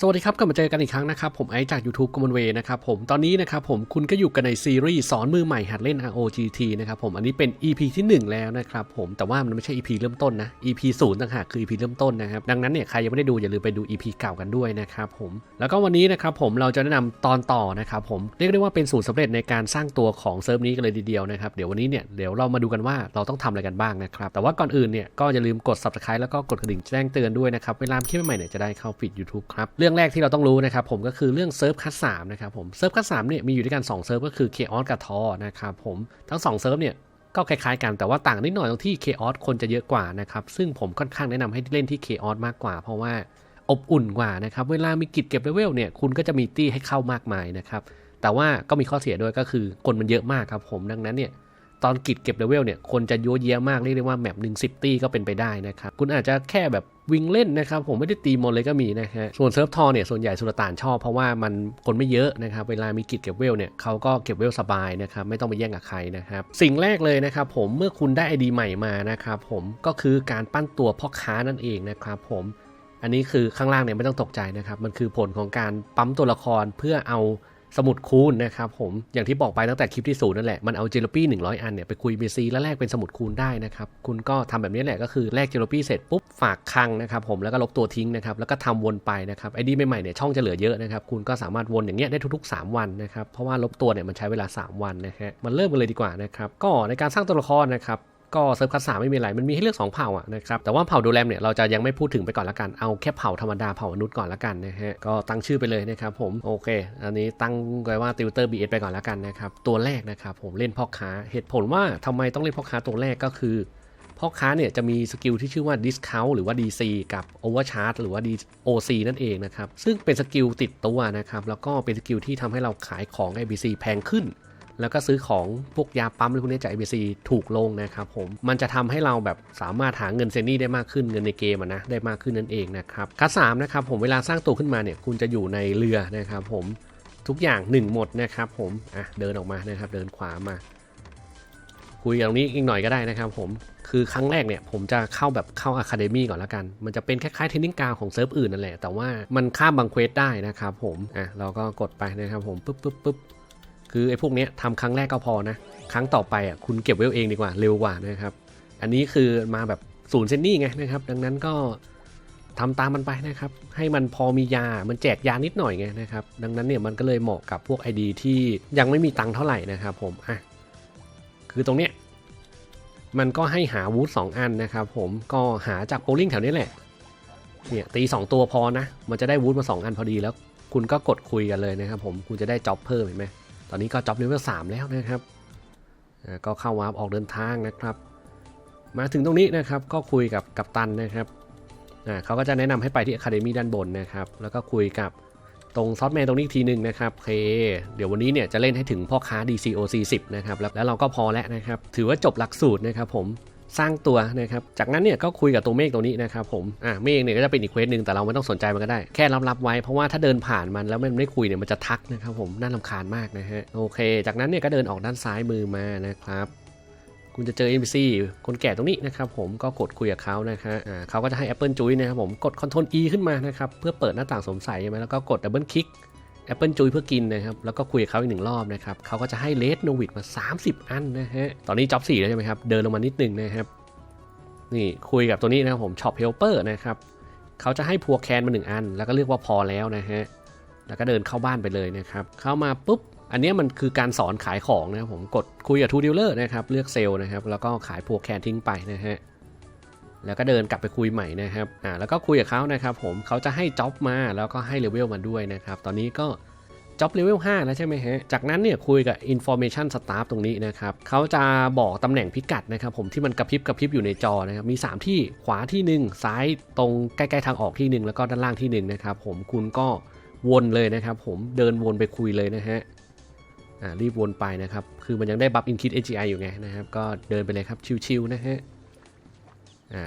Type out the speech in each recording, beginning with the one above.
สวัสดีครับกลับมาเจอกันอีกครั้งนะครับ ผมไอซ์จาก YouTube Common Way นะครับผมตอนนี้นะครับผมคุณก็อยู่กันในซีรีส์สอนมือใหม่หัดเล่น ROGT นะครับผมอันนี้เป็น EP ที่ 1 แล้วนะครับผมแต่ว่ามันไม่ใช่ EP เริ่มต้นนะ EP 0ต่างหากคือ EP เริ่มต้นนะครับดังนั้นเนี่ยใครยังไม่ได้ดูอย่าลืมไปดู EP เก่ากันด้วยนะครับผมแล้วก็วันนี้นะครับผมเราจะแนะนำตอนต่อนะครับผมเรียกได้ว่าเป็นสูตรสำเร็จในการสร้างตัวของเซิร์ฟนี้กันเลยทีเดียวนะครับเดี๋ยววันนี้เนี่ยเดี๋ยวเรามาดูกันว่าเราต้องทำอะไรกันบ้างนะครับแต่ว่าก่อนอื่นเนี่ยก็อย่าลืมกด subscribe แล้วก็กดกระดิ่งแจ้งเตือนด้วยนะครับเวลาคลิปใหม่เนี่ยจะได้เข้าฟีด YouTube ครับเรื่องแรกที่เราต้องรู้นะครับผมก็คือเรื่องเซิร์ฟคัสสามนะครับผมเซิร์ฟคัสสามเนี่ยมีอยู่ด้วยกัน2เซิร์ฟก็คือ Chaos กับทอนะครับผมทั้ง2เซิร์ฟเนี่ยก็คล้ายๆกันแต่ว่าต่างนิดหน่อยตรงที่ Chaos คนจะเยอะกว่านะครับซึ่งผมค่อนข้างแนะนำให้เล่นที่ Chaos มากกว่า เพราะว่าอบอุ่นกว่านะครับเวลามีกิจเก็บเลเวลเนี่ยคุณก็จะมีตี้ให้เข้ามากมายนะครับแต่ว่าก็มีข้อเสียด้วยก็คือคนมันเยอะมากครับผมดังนั้นเนี่ยตอนกิจเก็บเลเวลเนี่ยคนจะโยเยะมากเรียกได้ว่าแมปหนึ่งสิบตี้ก็เป็นไปได้นะครับคุณอาจจะแค่แบบ วิ่งเล่นนะครับผมไม่ได้ตีมอนเลยก็มีนะฮะส่วนเซิร์ฟทอเนี่ยส่วนใหญ่สุลต่านชอบเพราะว่ามันคนไม่เยอะนะครับเวลามีกิจเก็บเวลเนี่ยเขาก็เก็บเวลสบายนะครับไม่ต้องไปแย่งกับใครนะครับสิ่งแรกเลยนะครับผมเมื่อคุณได้ไอดีใหม่มานะครับผมก็คือการปั้นตัวพ่อค้านั่นเองนะครับผมอันนี้คือข้างล่างเนี่ยไม่ต้องตกใจนะครับมันคือผลของการปั๊มตัวละครเพื่อเอา สมุดคูณนะครับผมอย่างที่บอกไปตั้งแต่คลิปที่ศูนย์นั่นแหละ มันเอาเจลปี้100อันเนี่ยไปคุยเบซีแล้วแลกเป็นสมุดคูณได้นะครับคุณก็ทำแบบนี้แหละก็คือแลกเจลปี้เสร็จปุ๊บฝากคลังนะครับผมแล้วก็ลบตัวทิ้งนะครับแล้วก็ทำวนไปนะครับไอดีใหม่ๆเนี่ยช่องจะเหลือเยอะนะครับคุณก็สามารถวนอย่างเงี้ยได้ทุกๆ 3 วันนะครับเพราะว่าลบตัวเนี่ยมันใช้เวลา 3 วันนะฮะมันเริ่มกันเลยดีกว่านะครับก็ในการสร้างตัวละครนะครับ ก็เซิร์ฟคัสสามไม่มีอะไรมันมีให้เลือก 2 เผ่าอะนะครับแต่ว่าเผ่าดูแลมเนี่ยเราจะยังไม่พูดถึงไปก่อนละกันเอาแค่เผ่าธรรมดาเผ่ามนุษย์ก่อนละกันนะฮะก็ตั้งชื่อไปเลยนะครับผมโอเค อันนี้ตั้งไว้ว่าติวเตอร์บีเอไปก่อนละกันนะครับตัวแรกนะครับผมเล่นพ่อค้าเหตุผลว่าทำไมต้องเล่นพ่อค้าตัวแรกก็คือพ่อค้าเนี่ยจะมีสกิลที่ชื่อว่า discount หรือว่า DC กับ overcharge หรือว่า OC นั่นเองนะครับซึ่งเป็นสกิลติดตัวนะครับแล้วก็เป็นสกิลที่ทำให้เราขายของ ABC แพงขึ้น แล้วก็ซื้อของพวกยาปั๊มหรือพวกนี้จาก ABC ถูกลงนะครับผมมันจะทำให้เราแบบสามารถหาเงินเซนนี่ได้มากขึ้นเงินในเกมนะได้มากขึ้นนั่นเองนะครับคัสสามนะครับผมเวลาสร้างตัวขึ้นมาเนี่ยคุณจะอยู่ในเรือนะครับผมทุกอย่าง 1 หมดนะครับผมอะเดินออกมานะครับเดินขวามา คุยตรงนี้อีกหน่อยก็ได้นะครับผมคือครั้งแรกเนี่ยผมจะเข้าแบบเข้าอะคาเดมี่ก่อนละกัน มันจะเป็นคล้ายๆเทนนิ่งกราวของเซิร์ฟอื่นนั่นแหละ แต่ว่ามันข้ามบางเควสได้นะครับผมอะเราก็กดไปนะครับผมปุ๊บปุ๊บปุ๊บ คือไอ้พวกนี้ทำครั้งแรกก็พอนะ ครั้งต่อไปอะคุณเก็บไว้เองดีกว่าเร็วกว่านะครับ อันนี้คือมาแบบศูนย์เซนนี่ไงนะครับ ดังนั้นก็ทำตามมันไปนะครับ ให้มันพอมียา มันแจกยานิดหน่อยไงนะครับ ดังนั้นเนี่ยมันก็เลยเหมาะกับพวก ID ที่ยังไม่มีตังค์เท่าไหร่นะครับผม อะ คือตรงเนี้ยมันก็ให้หาวูดสองอันนะครับผม ก็หาจากโปลิงแถวนี้แหละ เนี่ยตี2ตัวพอนะ มันจะได้วูดมา2อันพอดีแล้ว คุณก็กดคุยกันเลยนะครับผม คุณจะได้จ็อบเพิ่มเห็นไหม ตอนนี้ก็จ็อบเลเวลสามแล้วนะครับก็เข้าวาร์ปออกเดินทางนะครับ มาถึงตรงนี้นะครับก็คุยกับกัปตันนะครับเขาก็จะแนะนำให้ไปที่อะคาเดมี่ด้านบนนะครับ แล้วก็คุยกับตรงซอฟต์แมนตรงนี้ทีหนึ่งนะครับโอเค เดี๋ยววันนี้เนี่ยจะเล่นให้ถึงพ่อค้า DCOC 10นะครับแล้วเราก็พอแล้วนะครับ ถือว่าจบหลักสูตรนะครับผม สร้างตัวนะครับ จากนั้นเนี่ยก็คุยกับตัวเมฆตัวนี้นะครับผม อะเมฆเนี่ยก็จะเป็นอีกเควสหนึ่งแต่เราไม่ต้องสนใจมันก็ได้ แค่รับรับไว้เพราะว่าถ้าเดินผ่านมันแล้วมันไม่คุยเนี่ยมันจะทักนะครับผม น่าลำคาญมากนะฮะ โอเค จากนั้นเนี่ยก็เดินออกด้านซ้ายมือมานะครับคุณจะเจอ NPC คนแก่ตรงนี้นะครับผมก็กดคุยกับเขานะครับอ่าเขาก็จะให้ Apple จุ้ยนะครับผมกด Ctrl E ขึ้นมานะครับ เพื่อเปิดหน้าต่างสมใสใช่ไหมแล้วก็กด Double Click Apple จุยเพื่อกินนะครับ แล้วก็คุยกับเขาอีกหนึ่งรอบนะครับเขาก็จะให้เลดโนวิดมา 30 อันนะฮะ ตอนนี้จ็อบ4แล้วใช่ไหมครับ เดินลงมานิดนึงนะครับ นี่คุยกับตัวนี้นะครับผมช็อปเฮลเปอร์นะครับเขาจะให้พัวแคนมาหนึ่งอัน แล้วก็เลือกว่าพอแล้วนะฮะ แล้วก็เดินเข้าบ้านไปเลยนะครับ เข้ามาปุ๊บ อันนี้มันคือการสอนขายของนะครับผม กดคุยกับทูดิลเลอร์นะครับ เลือกเซลล์นะครับ แล้วก็ขายพัวแคนทิ้งไปนะฮะ แล้วก็เดินกลับไปคุยใหม่นะครับอ่าแล้วก็คุยกับเขานะครับผมเขาจะให้จ็อบมาแล้วก็ให้เลเวลมาด้วยนะครับตอนนี้ก็จ็อบเลเวล5แล้วใช่ไหมฮะ จากนั้นเนี่ยคุยกับ Information Staff ตรงนี้นะครับ เขาจะบอกตำแหน่งพิกัดนะครับผมที่มันกระพริบกระพริบอยู่ในจอนะครับ มี 3 ที่ขวาที่ 1 ซ้ายตรงใกล้ๆทางออกที่ 1 แล้วก็ด้านล่างที่1นะครับผมคุณก็วนเลยนะครับผมเดินวนไปคุยเลยนะฮะ อ่ารีบวนไปนะครับ คือมันยังได้บัฟอินคิด AGI อยู่ไงนะครับ ก็เดินไปเลยครับชิวๆนะฮะ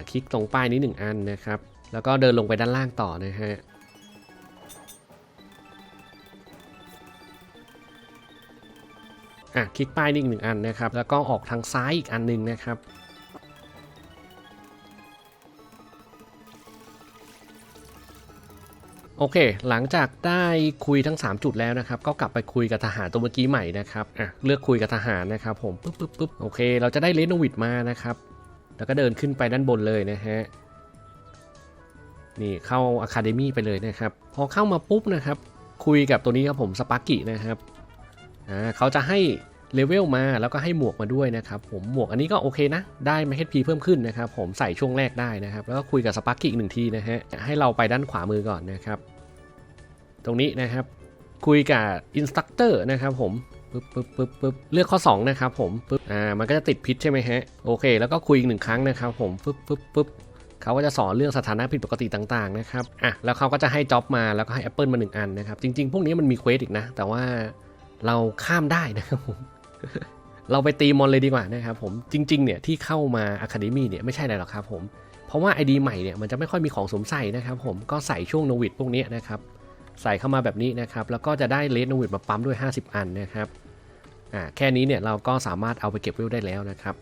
คลิกตรงป้ายนี้1อันนะครับ แล้วก็เดินลงไปด้านล่างต่อนะฮะอะคลิกป้ายนี่อีกหนึ่งอันนะครับ แล้วก็ออกทางซ้ายอีกอันหนึ่งนะครับโโอเค หลังจากได้คุยทั้ง 3 จุดแล้วนะครับ ก็กลับไปคุยกับทหารตัวเมื่อกี้ใหม่นะครับ อะ เลือกคุยกับทหารนะครับผม ปึ๊บปึ๊บปึ๊บโอเค เราจะได้เลนโนวิดมานะครับ แล้วก็เดินขึ้นไปด้านบนเลยนะฮะนี่เข้าอะคาเดมี่ไปเลยนะครับ พอเข้ามาปุ๊บนะครับ คุยกับตัวนี้ครับผมสปาร์กินะครับอ่าเขาจะให้เลเวลมาแล้วก็ให้หมวกมาด้วยนะครับผมหมวกอันนี้ก็โอเคนะ ได้มา HP เพิ่มขึ้นนะครับ ผมใส่ช่วงแรกได้นะครับ แล้วก็คุยกับสปาร์กิอีกหนึ่งทีนะฮะให้เราไปด้านขวามือก่อนนะครับ ตรงนี้นะครับ คุยกับอินสตัคเตอร์นะครับผม ปึ๊บปึ๊บปึ๊บปึ๊บเลือกข้อ 2 นะครับผมปึ๊บอ่ามันก็จะติดพิษใช่ไหมฮะโอเค แล้วก็คุยอีกหนึ่งครั้งนะครับผมปึ๊บปึ๊บปึ๊บเขาก็จะสอนเรื่องสถานะผิดปกติต่างๆนะครับอะแล้วเขาก็จะให้จ็อบมาแล้วก็ให้ Apple มาหนึ่งอันนะครับจริง ๆ พวกนี้มันมีเควสอีกนะ แต่ว่าเราข้ามได้นะครับผมเราไปตีมอนเลยดีกว่านะครับผมจริง ๆเนี่ยที่เข้ามาอะคาเดมี่เนี่ยไม่ใช่อะไรหรอกครับผมเพราะว่า ID ใหม่เนี่ยมันจะไม่ค่อยมีของสวมใส่นะครับผมก็ใส่ช่วงโนวิดพวกนี้นะครับใส่เข้ามาแบบนี้นะครับแล้วก็จะได้เลสโนวิดมาปั๊มด้วย 50 อันนะครับ อ่าแค่นี้เนี่ยเราก็สามารถเอาไปเก็บเวลได้แล้วนะครับ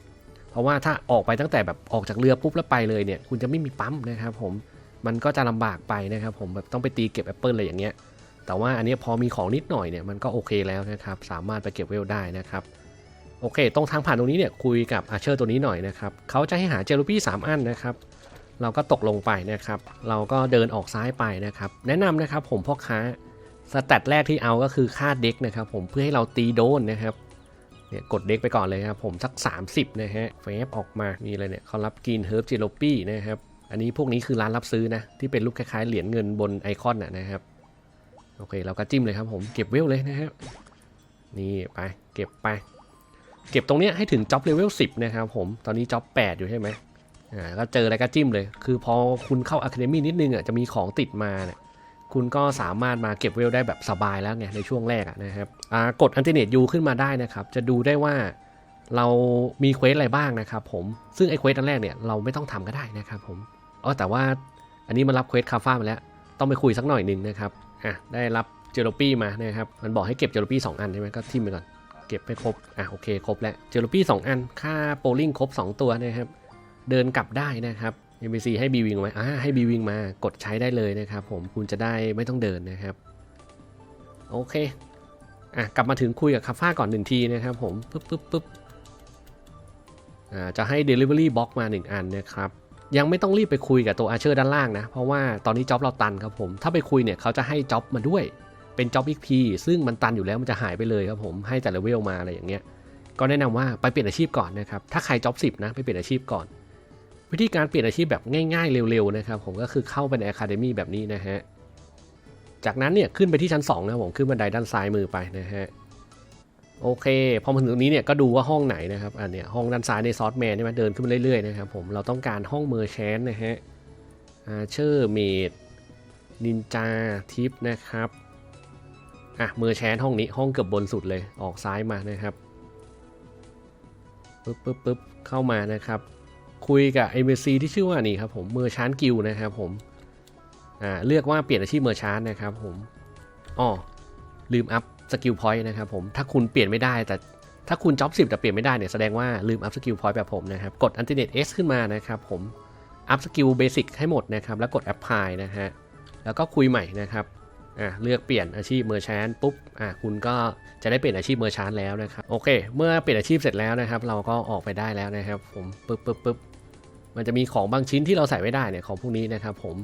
เพราะว่าถ้าออกไปตั้งแต่แบบออกจากเรือปุ๊บแล้วไปเลยเนี่ยคุณจะไม่มีปั๊มนะครับผมมันก็จะลำบากไปนะครับผมแบบต้องไปตีเก็บแอปเปิลอะไรอย่างเงี้ยแต่ว่าอันนี้พอมีของนิดหน่อยเนี่ยมันก็โอเคแล้วนะครับสามารถไปเก็บเวลได้นะครับโอเค ตรงทางผ่านตรงนี้เนี่ยคุยกับอาเชอร์ตัวนี้หน่อยนะครับเขาจะให้หาเจลูปี้3อันนะครับ เราก็ตกลงไปนะครับ เราก็เดินออกซ้ายไปนะครับ แนะนำนะครับผมพ่อค้า สแตทแรกที่เอาก็คือค่าเด็กนะครับผมเพื่อให้เราตีโดนนะครับเนี่ยกดเด็กไปก่อนเลยครับผมสัก 30 นะฮะเฟฟออกมามีอะไรเนี่ยเขารับกินเฮิร์บเจโลปี้นะครับอันนี้พวกนี้คือร้านรับซื้อนะ ที่เป็นรูปคล้ายๆเหรียญเงินบนไอคอนนะนะครับ โอเคเราก็จิ้มเลยครับผมเก็บเวลเลยนะครับนี่ไปเก็บไป เก็บตรงเนี้ยให้ถึงจ็อบเลเวล10 นะครับผมตอนนี้จ็อบ8 อยู่ใช่ไหมอ่าก็เจออะไรก็จิ้มเลย คือพอคุณเข้าอะคาเดมี่นิดนึงอะจะมีของติดมาเนี่ย คุณก็สามารถมาเก็บเวลได้แบบสบายแล้วไงในช่วงแรกะนะครับอ่ากดอันเทอร์เน็ตยูขึ้นมาได้นะครับ จะดูได้ว่าเรามีเควสอะไรบ้างนะครับผม ซึ่งไอเควสอันแรกเนี่ยเราไม่ต้องทำก็ได้นะครับผมอ๋อแต่ว่าอันนี้มันรับเควสคาฟ้ามาแล้ว ต้องไปคุยสักหน่อยหนึ่งนะครับอะได้รับเจโรปี้มานะครับ มันบอกให้เก็บเจโรปี้สองอันใช่ไหมก็ทิมไปก่อน เก็บไปครบ อะโอเคครบแล้ว เจโรปี้สองอัน ค่าโปลิงครบ 2 ตัวนะครับ เดินกลับได้นะครับ MBC ให้บีวิงไหมอ่าให้บีวิงมากดใช้ได้เลยนะครับผมคุณจะได้ไม่ต้องเดินนะครับ โอเคอะกลับมาถึงคุยกับคาฟ้าก่อนหนึ่งทีนะครับผมปึ๊บปึ๊บปึ๊บอ่าจะให้ Delivery Box มา 1 อันนะครับยังไม่ต้องรีบไปคุยกับตัวอาเชอร์ด้านล่างนะ เพราะว่าตอนนี้จ็อบเราตันครับผม ถ้าไปคุยเนี่ยเขาจะให้จ็อบมาด้วย เป็นจ็อบ XP ซึ่งมันตันอยู่แล้วมันจะหายไปเลยครับผม ให้แต่ละเวลมาอะไรอย่างเงี้ย ก็แนะนำว่าไปเปลี่ยนอาชีพก่อนนะครับ ถ้าใครจ็อบ10นะไปเปลี่ยนอาชีพก่อน วิธีการเปลี่ยนอาชีพแบบง่ายๆ เร็วๆนะครับผมก็คือเข้าไปใน Academy แบบนี้นะฮะ จากนั้นเนี่ยขึ้นไปที่ชั้น2นะผมขึ้นบันไดด้านซ้ายมือไปนะฮะโอเคพอมาถึงตรงนี้เนี่ยก็ดูว่าห้องไหนนะครับอันเนี้ยห้องด้านซ้ายในซอสแมนใช่ไหมเดินขึ้นมาเรื่อยๆนะครับผมเราต้องการห้องเมอร์แชนนะฮะอาเชอร์เมดนินจาทิปนะครับอะเมอร์แชนห้องนี้ห้องเกือบบนสุดเลยออกซ้ายมานะครับปึ๊บปึ๊บปึ๊บเข้ามานะครับ คุยกับ MSC ที่ชื่อว่านี่ครับผมเมอร์ชานกิลนะครับผมอ่าเลือกว่าเปลี่ยนอาชีพเมอร์ชานนะครับผมอ๋อลืมอัพสกิลพอยต์นะครับผมถ้าคุณเปลี่ยนไม่ได้แต่ถ้าคุณจ็อบ10แต่เปลี่ยนไม่ได้เนี่ยแสดงว่าลืมอัพสกิลพอยต์แบบผมนะครับกดอันติเนต S ขึ้นมานะครับผมอัพสกิลเบสิกให้หมดนะครับแล้วกดแอปพลายนะฮะแล้วก็คุยใหม่นะครับอะเลือกเปลี่ยนอาชีพเมอร์ชานปุ๊บอะคุณก็จะได้เปลี่ยนอาชีพเมอร์ชานแล้วนะครับโอเค เมื่อเปลี่ยนอาชีพเสร็จแล้วนะครับ เราก็ออกไปได้แล้วนะครับ ผมปึ๊บปึ๊บปึ๊บ มันจะมีของบางชิ้นที่เราใส่ไม่ได้เนี่ยของพวกนี้นะครับ ผม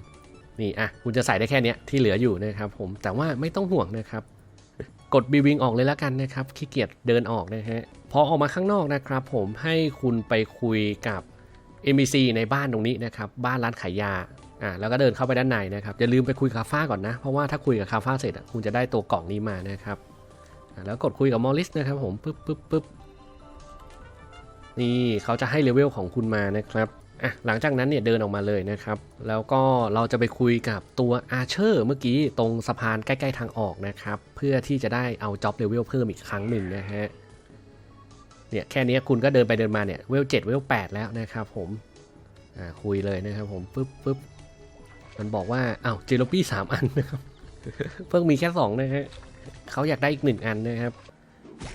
นี่อะคุณจะใส่ได้แค่นี้ที่เหลืออยู่นะครับ ผมแต่ว่าไม่ต้องห่วงนะครับ กดบีวิงออกเลยแล้วกันนะครับขี้เกียจเดินออกนะฮะพอออกมาข้างนอกนะครับ ผมให้คุณไปคุยกับ MBC ในบ้านตรงนี้นะครับ บ้านร้านขายยาอ่าแล้วก็เดินเข้าไปด้านในนะครับอย่าลืมไปคุยกับคาฟ้าก่อนนะ เพราะว่าถ้าคุยกับคาฟ้าเสร็จอะคุณจะได้ตัวกล่องนี้มานะครับอ่าแล้วกดคุยกับมอริสนะครับผมปึ๊บปึ๊บปึ๊บนี่เขาจะให้เลเวลของคุณมานะครับ อะหลังจากนั้นเนี่ยเดินออกมาเลยนะครับ แล้วก็เราจะไปคุยกับตัวอาเชอร์เมื่อกี้ตรงสะพานใกล้ๆทางออกนะครับ เพื่อที่จะได้เอาจ็อบเลเวลเพิ่มอีกครั้งหนึ่งนะฮะเนี่ยแค่นี้คุณก็เดินไปเดินมาเนี่ยเวล7เวล8แล้วนะครับผมอ่าคุยเลยนะครับผมปึ๊บปึ๊บมันบอกว่าอ้าวเจโรปี้สามอันนะครับเพิ่งมีแค่สองนะฮะเขาอยากได้อีกหนึ่งอันนะครับ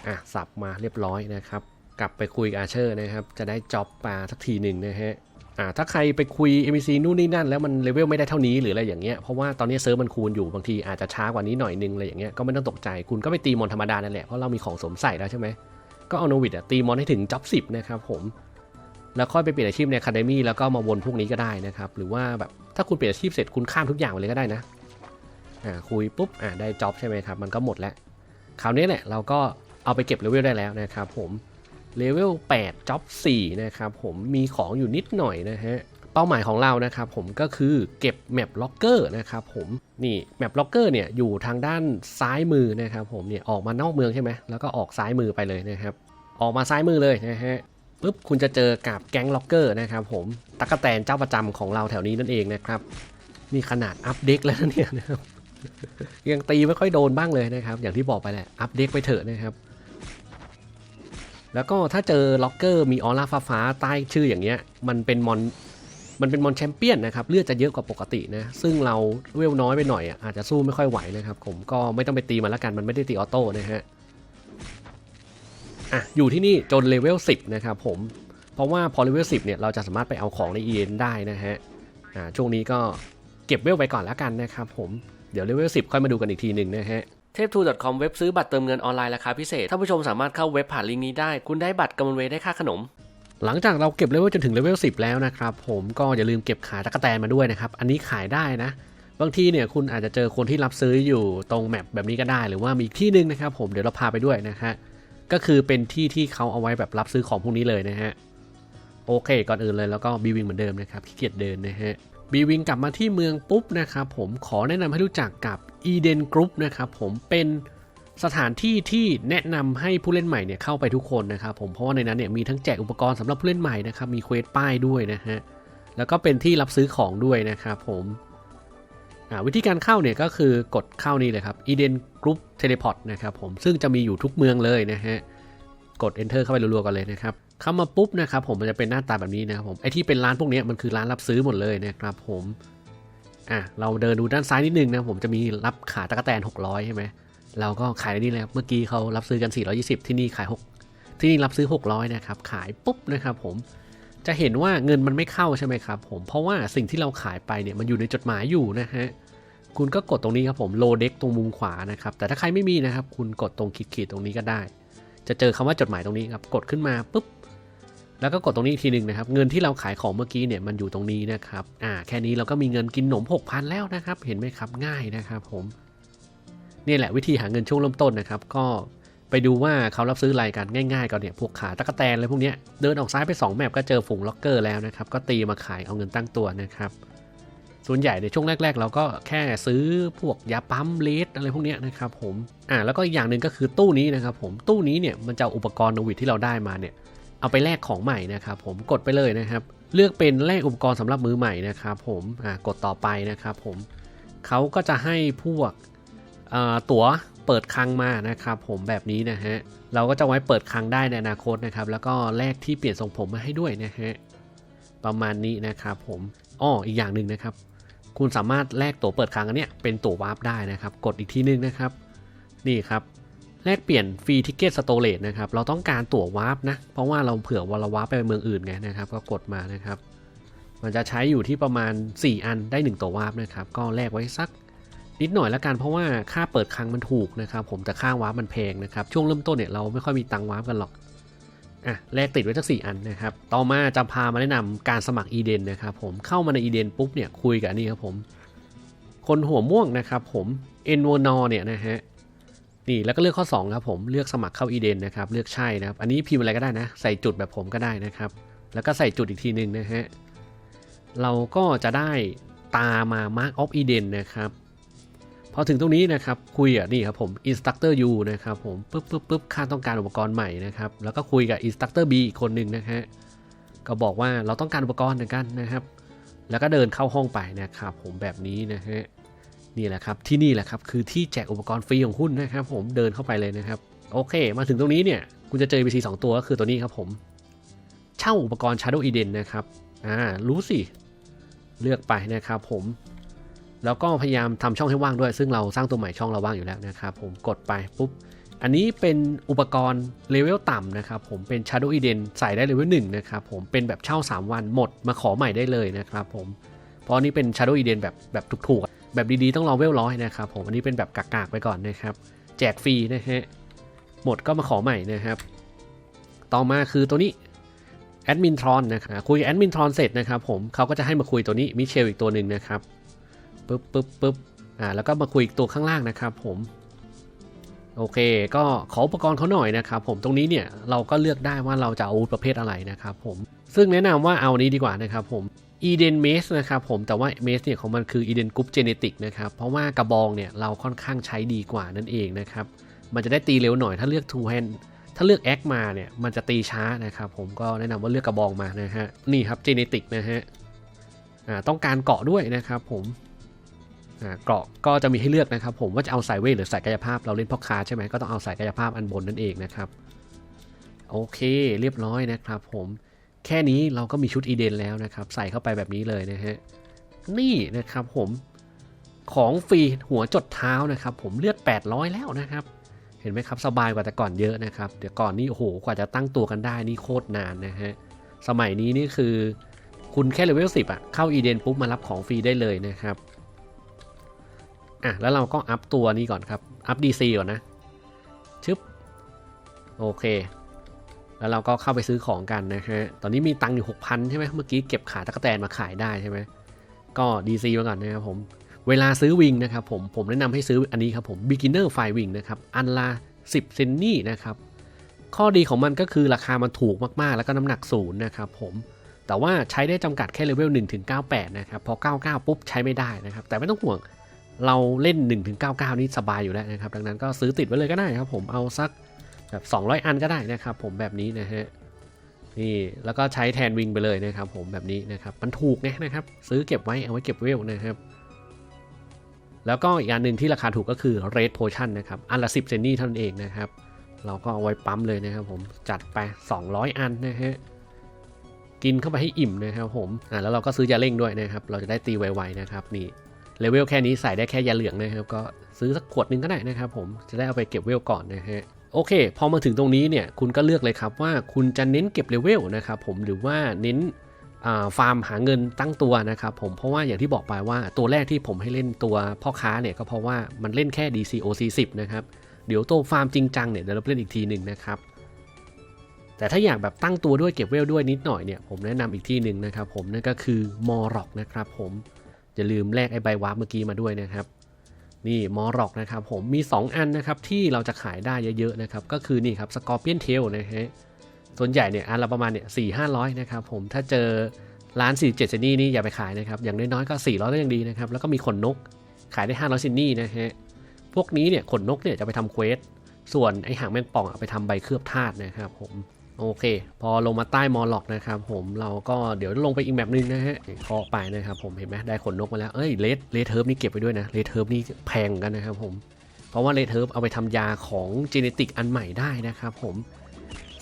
อะสับมาเรียบร้อยนะครับ กลับไปคุยกับอาเชอร์นะครับ จะได้จ็อบปลาสักทีหนึ่งนะฮะ อ่าถ้าใครไปคุย NPC นู่นนี่นั่น แล้วมันเลเวลไม่ได้เท่านี้หรืออะไรอย่างเงี้ยเพราะว่าตอนนี้เซิร์ฟมันคูณอยู่บางทีอาจจะช้ากว่านี้หน่อยนึงอะไรอย่างเงี้ยก็ไม่ต้องตกใจคุณก็ไปตีมอนธรรมดานั่นแหละเพราะเรามีของสมใส่แล้วใช่ไหมก็เอาโนวิดตีมอนให้ถึงจ็อบสิบนะครับผมแล้วค่อยไปเปลี่ยนอาชีพในคาเดมี่แล้วก็มาวนพวกนี้ก็ได้นะครับหรือว่าแบบถ้าคุณเปลี่ยนอาชีพเสร็จคุณข้ามทุกอย่างไปเลยก็ได้นะอ่าคุยปุ๊บอ่าได้จ็อบใช่ไหมครับมันก็หมดแล้วคราวนี้แหละเราก็เอาไปเก็บเลเวลได้แล้วนะครับผม เลเวล8จ็อบ4นะครับผมมีของอยู่นิดหน่อยนะฮะเป้าหมายของเรานะครับผมก็คือเก็บแมปล็อกเกอร์นะครับผมนี่แมปล็อกเกอร์เนี่ยอยู่ทางด้านซ้ายมือนะครับผมเนี่ยออกมานอกเมืองใช่ไหมแล้วก็ออกซ้ายมือไปเลยนะครับออกมาซ้ายมือเลยนะฮะปุ๊บคุณจะเจอกับแก๊งล็อกเกอร์นะครับผมตั๊กแตนเจ้าประจำของเราแถวนี้นั่นเองนะครับนี่ขนาดอัปเดตแล้วนะเนี่ยนะครับยังตีไม่ค่อยโดนบ้างเลยนะครับ อย่างที่บอกไปแหละอัปเดตไปเถอะนะครับ แล้วก็ถ้าเจอล็อกเกอร์มีออร่าฟ้าฟ้าใต้ชื่ออย่างเงี้ย มันเป็นมอนมันเป็นมอนแชมเปี้ยนนะครับเลือดจะเยอะกว่าปกตินะ ซึ่งเราเวลน้อยไปหน่อยอะอาจจะสู้ไม่ค่อยไหวนะครับ ผมก็ไม่ต้องไปตีมันละกันมันไม่ได้ตีออโต้นะฮะอะอยู่ที่นี่จนเลเวล10 นะครับผม เพราะว่าพอเลเวล10 เนี่ย เราจะสามารถไปเอาของในเอ็นได้นะฮะอ่าช่วงนี้ก็เก็บเวลไปก่อนแล้วกันนะครับผมเดี๋ยวเลเวล10 ค่อยมาดูกันอีกทีหนึ่งนะฮะ เทพทู .com เว็บซื้อบัตรเติมเงินออนไลน์ราคาพิเศษท่านผู้ชมสามารถเข้าเว็บผ่านลิงก์นี้ได้ คุณได้บัตรกำมะเวได้ค่าขนม หลังจากเราเก็บเลเวลจนถึงเลเวล10 แล้วนะครับผมก็อย่าลืมเก็บขายตะกแตนมาด้วยนะครับอันนี้ขายได้นะ บางทีเนี่ยคุณอาจจะเจอคนที่รับซื้ออยู่ตรงแมปแบบนี้ก็ได้ หรือว่ามีอีกที่หนึ่งนะครับผมเดี๋ยวเราพาไปด้วยนะฮะก็คือเป็นที่ที่เขาเอาไว้แบบรับซื้อของพวกนี้เลยนะฮะโอเค ก่อนอื่นเลยแล้วก็บีวิงเหมือนเดิมนะครับขี้เกียจเดินนะฮะ บีวิงกลับมาที่เมืองปุ๊บนะครับผมขอแนะนำให้รู้จักกับ Eden Group นะครับผมเป็นสถานที่ที่แนะนำให้ผู้เล่นใหม่เนี่ยเข้าไปทุกคนนะครับผมเพราะว่าในนั้นเนี่ยมีทั้งแจกอุปกรณ์สำหรับผู้เล่นใหม่นะครับมีเควสป้ายด้วยนะฮะแล้วก็เป็นที่รับซื้อของด้วยนะครับผมวิธีการเข้าเนี่ยก็คือกดเข้านี่เลยครับ Eden Group Teleport นะครับผมซึ่งจะมีอยู่ทุกเมืองเลยนะฮะกด Enter เข้าไปรัวๆกันเลยนะครับ เข้ามาปุ๊บนะครับผมมันจะเป็นหน้าตาแบบนี้นะครับผมไอที่เป็นร้านพวกนี้มันคือร้านรับซื้อหมดเลยนะครับผมอะเราเดินดูด้านซ้ายนิดนึงนะผมจะมีรับขายตะกแตน600ใช่ไหมเราก็ขายในนี่เลยครับเมื่อกี้เขารับซื้อกัน 420 ที่นี่ขาย 6 ที่นี่รับซื้อ 600นะครับขายปุ๊บนะครับผมจะเห็นว่าเงินมันไม่เข้าใช่ไหมครับผมเพราะว่าสิ่งที่เราขายไปเนี่ยมันอยู่ในจดหมายอยู่นะฮะคุณก็กดตรงนี้ครับผมโลเด็กตรงมุมขวานะครับแต่ถ้าใครไม่มีนะครับ คุณกดตรงขีดๆตรงนี้ก็ได้ จะเจอคำว่าจดหมายตรงนี้ครับกดขึ้นมาปุ๊บ แล้วก็กดตรงนี้อีกทีหนึ่งนะครับ เงินที่เราขายของเมื่อกี้เนี่ยมันอยู่ตรงนี้นะครับ อ่า แค่นี้เราก็มีเงินกินหนม 6,000 แล้วนะครับ เห็นไหมครับ ง่ายนะครับผม นี่แหละวิธีหาเงินช่วงเริ่มต้นนะครับ ก็ไปดูว่าเขารับซื้ออะไรกันง่ายๆก่อนเนี่ย พวกขาตะกแตนอะไรพวกเนี้ยเดินออกซ้ายไป 2 แมปก็เจอฝูงล็อกเกอร์แล้วนะครับ ก็ตีมาขายเอาเงินตั้งตัวนะครับ ส่วนใหญ่ในช่วงแรก ๆ เราก็แค่ซื้อพวกยาปั๊มเลสอะไรพวกเนี้ยนะครับผม อ่า แล้วก็อีกอย่างหนึ่งก็คือตู้นี้นะครับผม ตู้นี้เนี่ยมันจะอุปกรณ์นวิดที่เราได้มาเนี่ย เอาไปแลกของใหม่นะครับผมกดไปเลยนะครับ เลือกเป็นแลกอุปกรณ์สำหรับมือใหม่นะครับผมกดต่อไปนะครับผมเขาก็จะให้พวกตั๋วเปิดคลังมานะครับผมแบบนี้นะฮะเราก็จะไว้เปิดคลังได้ในอนาคตนะครับ แล้วก็แลกที่เปลี่ยนทรงผมมาให้ด้วยนะฮะประมาณนี้นะครับผมอ้ออีกอย่างหนึ่งนะครับ คุณสามารถแลกตั๋วเปิดคลังอันเนี้ยเป็นตั๋ววาร์ปได้นะครับ กดอีกทีนึงนะครับ นี่ครับ แลกเปลี่ยนฟรีทิเก็ตสโตเลตนะครับ เราต้องการตั๋ววาร์ปนะ เพราะว่าเราเผื่อว่าราวาร์ปไปเมืองอื่นไงนะครับ ก็กดมานะครับ มันจะใช้อยู่ที่ประมาณ 4 อันได้ 1 ตั๋ววาร์ปนะครับ ก็แลกไว้สักนิดหน่อยละกันเพราะว่าค่าเปิดครั้งมันถูกนะครับ ผมแต่ค่าวาร์ปมันแพงนะครับ ช่วงเริ่มต้นเนี่ยเราไม่ค่อยมีตังวาร์ปกันหรอกอะแลกติดไว้สักสี่อันนะครับ ต่อมาจะพามาแนะนำการสมัครอีเดนนะครับผมเข้ามาในอีเดนปุ๊บเนี่ยคุยกับนี่ครับผม คนหัวม่วงนะครับผมเอ็นวนอเนี่ยนะฮะ นี่แล้วก็เลือกข้อ2ครับผมเลือกสมัครเข้าอีเดนนะครับเลือกใช่นะครับ อันนี้พิมพ์อะไรก็ได้นะ ใส่จุดแบบผมก็ได้นะครับ แล้วก็ใส่จุดอีกทีหนึ่งนะฮะเราก็จะได้ตามา Mark of Eden นะครับพอถึงตรงนี้นะครับคุยอะนี่ครับผม Instructor U นะครับผมปึ๊บปึ๊บปึ๊บค่าต้องการอุปกรณ์ใหม่นะครับแล้วก็คุยกับ Instructor B อีกคนหนึ่งนะฮะก็บอกว่าเราต้องการอุปกรณ์เหมือนกันนะครับ แล้วก็เดินเข้าห้องไปนะครับผมแบบนี้นะฮะ นี่แหละครับที่นี่แหละครับคือที่แจกอุปกรณ์ฟรีของคุณนนะครับ ผมเดินเข้าไปเลยนะครับ โอเค มาถึงตรงนี้เนี่ยคุณจะเจอ NPC สองตัวก็คือตัวนี้ครับผม เช่าอุปกรณ์ Shadow Eden นะครับอ่ารู้สิ เลือกไปนะครับผม แล้วก็พยายามทำช่องให้ว่างด้วย ซึ่งเราสร้างตัวใหม่ช่องเราว่างอยู่แล้วนะครับผมกดไปปุ๊บอันนี้เป็นอุปกรณ์เลเวลต่ำนะครับผมเป็น Shadow Eden ใส่ได้เลเวล1นะครับผมเป็นแบบเช่า 3 วันหมดมาขอใหม่ได้เลยนะครับผมเพราะนี้เป็น Shadow Eden แบบแบบถูกๆ แบบดีๆต้องรอเวลร้อยนะครับผมอันนี้เป็นแบบกากๆไปก่อนนะครับ แจกฟรีนะฮะหมดก็มาขอใหม่นะครับ ต่อมาคือตัวนี้แอดมินทรอนนะครับคุยแอดมินทรอนเสร็จนะครับผมเขาก็จะให้มาคุยตัวนี้มิเชลอีกตัวหนึ่งนะครับปึ๊บปึ๊บปึ๊บอ่าแล้วก็มาคุยอีกตัวข้างล่างนะครับผมโอเค ก็ขออุปกรณ์เขาหน่อยนะครับผมตรงนี้เนี่ยเราก็เลือกได้ว่าเราจะเอาประเภทอะไรนะครับผมซึ่งแนะนำว่าเอานี้ดีกว่านะครับผม Eden Mace นะครับผมแต่ว่า Mace เนี่ยของมันคือ Eden Group Genetic นะครับเพราะว่ากระบองเนี่ยเราค่อนข้างใช้ดีกว่านั่นเองนะครับมันจะได้ตีเร็วหน่อยถ้าเลือก Two Hand ถ้าเลือก X มาเนี่ยมันจะตีช้านะครับผมก็แนะนำว่าเลือกกระบองมานะฮะนี่ครับ Genetic นะฮะอ่าต้องการเกาะด้วยนะครับผมอ่าเกาะก็จะมีให้เลือกนะครับผมว่าจะเอาสายเวทหรือสายกายภาพเราเล่นพ่อค้าใช่ไหมก็ต้องเอาสายกายภาพอันบนนั่นเองนะครับโอเคเรียบร้อยนะครับผม แค่นี้เราก็มีชุดอีเดนแล้วนะครับ ใส่เข้าไปแบบนี้เลยนะฮะ นี่นะครับผมของฟรีหัวจดเท้านะครับ ผมเลือด 800 แล้วนะครับ เห็นไหมครับสบายกว่าแต่ก่อนเยอะนะครับเดี๋ยวก่อนนี่โอ้โหกว่าจะตั้งตัวกันได้นี่โคตรนานนะฮะสมัยนี้นี่คือ คุณแค่เลเวล10อะเข้าอีเดนปุ๊บมารับของฟรีได้เลยนะครับอะแล้วเราก็อัพตัวนี้ก่อนครับ อัพ DC ก่อนนะชึบโอเค แล้วเราก็เข้าไปซื้อของกันนะฮะ ตอนนี้มีตังค์อยู่6,000ใช่ไหมเมื่อกี้เก็บขาตะกแตนมาขายได้ใช่ไหมก็ DC มาก่อนนะครับผม เวลาซื้อวิงนะครับผม ผมแนะนำให้ซื้ออันนี้ครับผม beginner file wing นะครับ อันละ10เซนนี่นะครับ ข้อดีของมันก็คือราคามันถูกมากๆ แล้วก็น้ำหนักศูนย์นะครับผม แต่ว่าใช้ได้จำกัดแค่เลเวล1ถึง98 นะครับ พอ 99 ปุ๊บใช้ไม่ได้นะครับ แต่ไม่ต้องห่วง เราเล่น1ถึง99 นี่สบายอยู่แล้วนะครับ ดังนั้นก็ซื้อติดไว้เลยก็ได้ครับผม เอาสัก แบบ200 อันก็ได้นะครับ ผมแบบนี้นะฮะนี่แล้วก็ใช้แทนวิงไปเลยนะครับ ผมแบบนี้นะครับมันถูกไงนะครับ ซื้อเก็บไว้เอาไว้เก็บเวลนะครับ แล้วก็อีกอันหนึ่งที่ราคาถูกก็คือ Red Potion นะครับ อันละ 10 เซนนี่เท่านั้นเองนะครับ เราก็เอาไว้ปั๊มเลยนะครับ ผมจัดไป 200 อันนะฮะกินเข้าไปให้อิ่มนะครับผมอ่าแล้วเราก็ซื้อยาเร่งด้วยนะครับ เราจะได้ตีไวๆนะครับ นี่เลเวลแค่นี้ใส่ได้แค่ยาเหลืองนะครับ ก็ซื้อสักขวดนึงก็ได้นะครับ ผมจะได้เอาไปเก็บเวลก่อนนะฮะ โอเค พอมาถึงตรงนี้เนี่ยคุณก็เลือกเลยครับว่าคุณจะเน้นเก็บเลเวลนะครับผมหรือว่าเน้นฟาร์มหาเงินตั้งตัวนะครับผมเพราะว่าอย่างที่บอกไปว่าตัวแรกที่ผมให้เล่นตัวพ่อค้าเนี่ยก็เพราะว่ามันเล่นแค่ DCOC 10นะครับเดี๋ยวตัวฟาร์มจริงจังเนี่ยเดี๋ยวเราเล่นอีกทีหนึ่งนะครับแต่ถ้าอยากแบบตั้งตัวด้วยเก็บเวลด้วยนิดหน่อยเนี่ยผมแนะนำอีกที่หนึ่งนะครับผมนั่นก็คือมอร็อกนะครับผมอย่าลืมแลกไอ้ใบวาร์ปเมื่อกี้มาด้วยนะครับ นี่มอร็อกนะครับผมมี 2 อันนะครับที่เราจะขายได้เยอะๆนะครับก็คือนี่ครับสกอร์เปียนเทลนะฮะส่วนใหญ่เนี่ยอันละประมาณเนี่ยสี่ห้าร้อยนะครับผมถ้าเจอร้าน47เจ็ดซนนี่นี่อย่าไปขายนะครับอย่างน้อยๆก็400ก็ยังดีนะครับแล้วก็มีขนนกขายได้500เซนนี่นะฮะพวกนี้เนี่ยขนนกเนี่ยจะไปทำเควสส่วนไอหางแมงป่องเอาไปทำใบเคลือบธาตุนะครับผม โอเค พอลงมาใต้มอลล็อกนะครับผมเราก็เดี๋ยวลงไปอีกแบบนึงนะฮะคาะไปนะครับผมเห็นไหมได้ขนนกมาแล้วเอ้ยเลดเลดเทิร์ฟนี่เก็บไปด้วยนะเลดเทิร์ฟนี่แพงกันนะครับผมเพราะว่าเลดเทิร์ฟเอาไปทำยาของจีเนติกอันใหม่ได้นะครับผม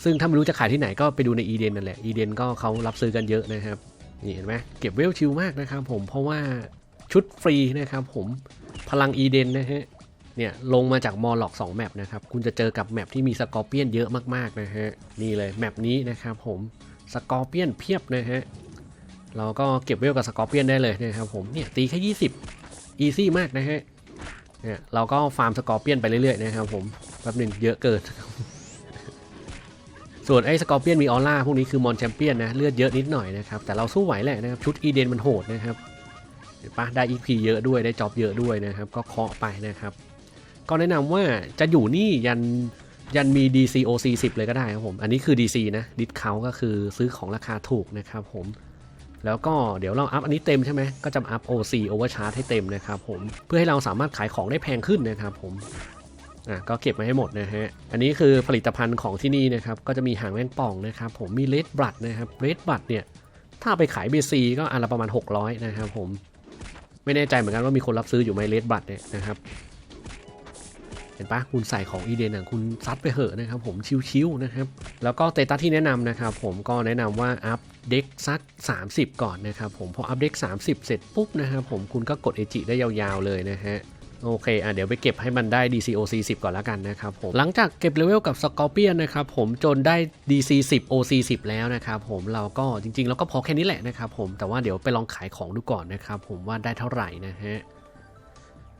ซึ่งถ้าไม่รู้จะขายที่ไหนก็ไปดูในอีเดนนั่นแหละอีเดนก็เขารับซื้อกันเยอะนะครับนี่เห็นไหมเก็บเวลชิลมากนะครับผมเพราะว่าชุดฟรีนะครับผมพลังอีเดนนะฮะ เนี่ยลงมาจากมอลล็อก2แมปนะครับ คุณจะเจอกับแมปที่มีสกอร์เปียนเยอะมากๆนะฮะ นี่เลยแมปนี้นะครับผมสกอร์เปียนเพียบนะฮะ เราก็เก็บเวลกับสกอร์เปียนได้เลยนะครับผมเนี่ยตีแค่ 20 อีซี่มากนะฮะเนี่ยเราก็ฟาร์มสกอร์เปียนไปเรื่อยๆนะครับผมแป๊บหนึ่งเยอะเกินส่วนไอ้สกอร์เปียนมีออร่าพวกนี้คือมอนแชมเปี้ยนนะเลือดเยอะนิดหน่อยนะครับแต่เราสู้ไหวแหละนะครับชุดอีเดนมันโหดนะครับเห็นปะได้ EP เยอะด้วยได้จ็อบเยอะด้วยนะครับ ก็เคาะไปนะครับ ก็แนะนำว่าจะอยู่นี่ยันยันมี DCOC 10 เลยก็ได้ครับผม อันนี้คือ DC นะดิสเขาก็คือซื้อของราคาถูกนะครับผม แล้วก็เดี๋ยวเราอัพอันนี้เต็มใช่ไหม ก็จะอัพ OC Overcharge ให้เต็มนะครับผม เพื่อให้เราสามารถขายของได้แพงขึ้นนะครับผม อะก็เก็บมาให้หมดนะฮะ อันนี้คือผลิตภัณฑ์ของที่นี่นะครับ ก็จะมีหางแมงป่องนะครับผม มีเลดบัตนะครับเลดบัตเนี่ย ถ้าไปขาย BC ก็อันละประมาณ 600 นะครับผม ไม่แน่ใจเหมือนกันว่ามีคนรับซื้ออยู่ไหมเลดบัตเนี่ยนะครับ เห็นปะคุณใส่ของอีเดนอะคุณซัดไปเหอะนะครับผมชิวๆนะครับ แล้วก็เตตัสที่แนะนำนะครับผมก็แนะนำว่าอัพเด็กสัก 30 ก่อนนะครับผมพออัพเด็ก30 เสร็จปุ๊บนะครับผมคุณก็กดเอจิได้ยาวๆเลยนะฮะโอเค อะ เดี๋ยวไปเก็บให้มันได้ DCO C10 ก่อนแล้วกันนะครับผม หลังจากเก็บเลเวลกับ Scorpion นะครับผมจนได้ DC 10 OC 10 แล้วนะครับผม เราก็จริงๆเราก็พอแค่นี้แหละนะครับผม แต่ว่าเดี๋ยวไปลองขายของดูก่อนนะครับผมว่าได้เท่าไหร่นะฮะ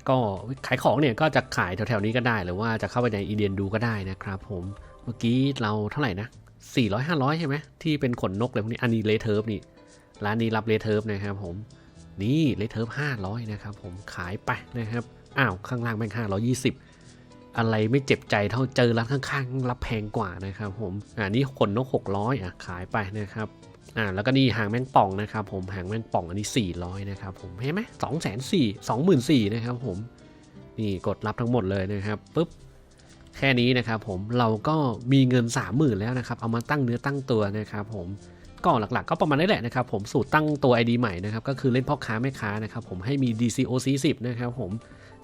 ก็ขายของเนี่ยก็จะขายแถวๆนี้ก็ได้ หรือว่าจะเข้าไปในอีเดียนดูก็ได้นะครับผมเมื่อกี้เราเท่าไหร่นะ 400 500 ใช่ไหมที่เป็นขนนกอะไรพวกนี้อันนี้เลเทิร์ฟนี่ร้านนี้รับเลเทิร์ฟนะครับผมนี่เลเทิร์ฟ500 นะครับผมขายไปนะครับอ้าวข้างล่างแม่ง520 อะไรไม่เจ็บใจเท่าเจอร้านข้างๆ รับแพงกว่านะครับผมอ่านี่ขนนก 600อะขายไปนะครับ อ่าแล้วก็นี่หางแมงป่องนะครับผมหางแมงป่องอันนี้ 400 นะครับผมเห็นไหมสองแสนสี่สองหมื่นสี่นะครับผมนี่กดรับทั้งหมดเลยนะครับปุ๊บแค่นี้นะครับผมเราก็มีเงิน 30,000 แล้วนะครับเอามาตั้งเนื้อตั้งตัวนะครับผมก็หลักๆ ก็ประมาณนี้แหละนะครับผมสูตรตั้งตัว ID ใหม่นะครับก็คือเล่นพ่อค้าแม่ค้านะครับผมให้มี DCOC 10นะครับผม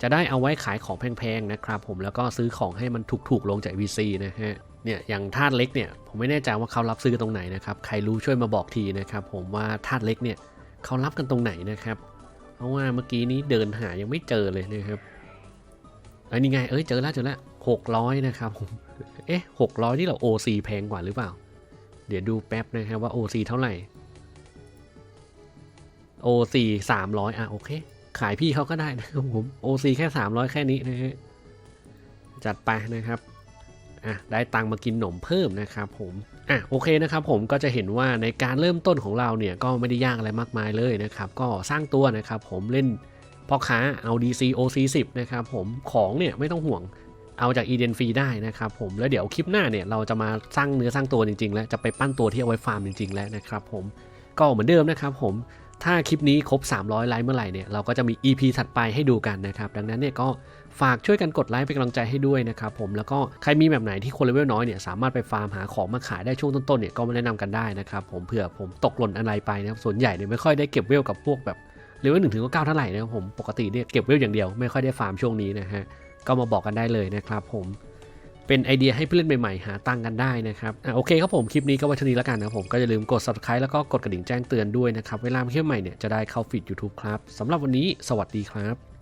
จะได้เอาไว้ขายของแพงๆนะครับผมแล้วก็ซื้อของให้มันถูกๆลงจาก VC นะฮะ เนี่ยอย่างธาตุเล็กเนี่ยผมไม่แน่ใจว่าเขารับซื้อตรงไหนนะครับใครรู้ช่วยมาบอกทีนะครับผมว่าธาตุเล็กเนี่ยเขารับกันตรงไหนนะครับ เพราะว่าเมื่อกี้นี้เดินหายังไม่เจอเลยนะครับอ้ยนี่ไงเอ้ยเจอแล้วเจอแล้วหกร้อยนะครับผมเอ๊ะหกร้อยนี่เรา OC แพงกว่าหรือเปล่า เดี๋ยวดูแป๊บนะครับว่า OC เท่าไหร่ OC 300อะโอเค ขายพี่เขาก็ได้นะครับผม OC แค่300แค่นี้นะฮะจัดไปนะครับ อะได้ตังมากินหนมเพิ่มนะครับผมอะโอเคนะครับผมก็จะเห็นว่าในการเริ่มต้นของเราเนี่ยก็ไม่ได้ยากอะไรมากมายเลยนะครับก็สร้างตัวนะครับผมเล่นพ่อค้าเอา DC OC 10 นะครับผมของเนี่ยไม่ต้องห่วงเอาจาก e d e n ฟรีได้นะครับผมแล้วเดี๋ยวคลิปหน้าเนี่ยเราจะมาสร้างเนื้อสร้างตัวจริงๆ แล้วจะไปปั้นตัวที่เอาไว้ฟาร์มจริงๆ แล้วนะครับผมก็เหมือนเดิมนะครับผม ถ้าคลิปนี้ครบ 300 ไลค์เมื่อไหร่เนี่ยเราก็จะมี EP ถัดไปให้ดูกันนะครับ ดังนั้นเนี่ยก็ฝากช่วยกันกดไลค์เป็นกำลังใจให้ด้วยนะครับผมแล้วก็ใครมีแบบไหนที่คนเลเวลน้อยเนี่ยสามารถไปฟาร์มหาของมาขายได้ช่วงต้นๆเนี่ยก็มาแนะนำกันได้นะครับผมเผื่อผมตกหล่นอะไรไปนะครับส่วนใหญ่เนี่ยไม่ค่อยได้เก็บเวลกับพวกแบบเลเวลหนึ่งถึงเก้าเท่าไหร่นะครับผมปกติเนี่ยเก็บเวลอย่างเดียวไม่ค่อยได้ฟาร์มช่วงนี้นะฮะก็มาบอกกันได้เลยนะครับผม เป็นไอเดียให้ผู้เล่นใหม่ๆ หาตังกันได้นะครับอะโอเคครับผมคลิปนี้ก็ไว้เท่านี้แล้วกันนะครับผมก็อย่าลืมกด subscribe แล้วก็กดกระดิ่งแจ้งเตือนด้วยนะครับเวลาคลิปใหม่เนี่ยจะได้เข้าฟีด YouTube ครับสำหรับวันนี้สวัสดีครับ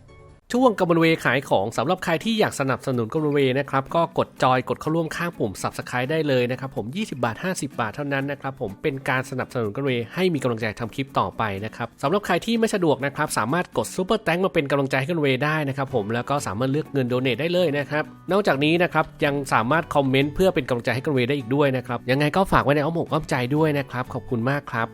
ช่วงกำมลเวขายของสำหรับใครที่อยากสนับสนุนกำมลเวนะครับก็กดจอยกดเข้าร่วมข้างปุ่ม subscribe ได้เลยนะครับผม 20 บาท 50 บาทเท่านั้นนะครับผมเป็นการสนับสนุนกำมลเวให้มีกำลังใจทำคลิปต่อไปนะครับสำหรับใครที่ไม่สะดวกนะครับสามารถกดซูเปอร์แตงมาเป็นกำลังใจให้กำมลเวได้นะครับผมแล้วก็สามารถเลือกเงินโดเนทได้เลยนะครับนอกจากนี้นะครับยังสามารถคอมเมนต์เพื่อเป็นกำลังใจให้กำมลเวได้อีกด้วยนะครับยังไงก็ฝากไว้ในอ้อมอกอ้อมใจด้วยนะครับขอบคุณมากครับ